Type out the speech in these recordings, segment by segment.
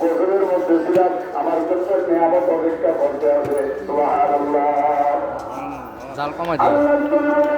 গোসলের মধ্যে ছিলাম। আমার জন্য নিয়ামত অপেক্ষা করতে হবে। আল্লাহ বলেন,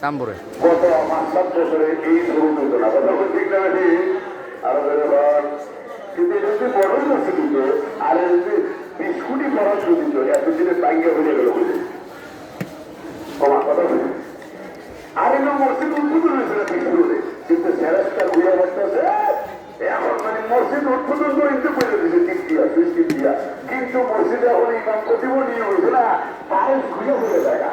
তাম্বুরে গত পাঁচ সাত বছরে এই শুরু হতো না কথা ঠিক না ঠিক। আরও কিন্তু এটা যদি বড় করছে কিন্তু আর যদি বিস্কুটি খরচ দিত এতদিনে টাঙ্গে হয়ে গেল বুঝে কমা কথা বলি। আর এগুলো মসজিদ উদ্বোধন হয়েছিল বিস্কুটে। কিন্তু স্যারেসটা ঘুরে বসতেছে। এখন মানে মসজিদ উদ্বোধন কিন্তু মসজিদে এখন ইমাম কতিব নিয়ে হয়েছে না? পায়ে ঘুরে ঘুরে দেখা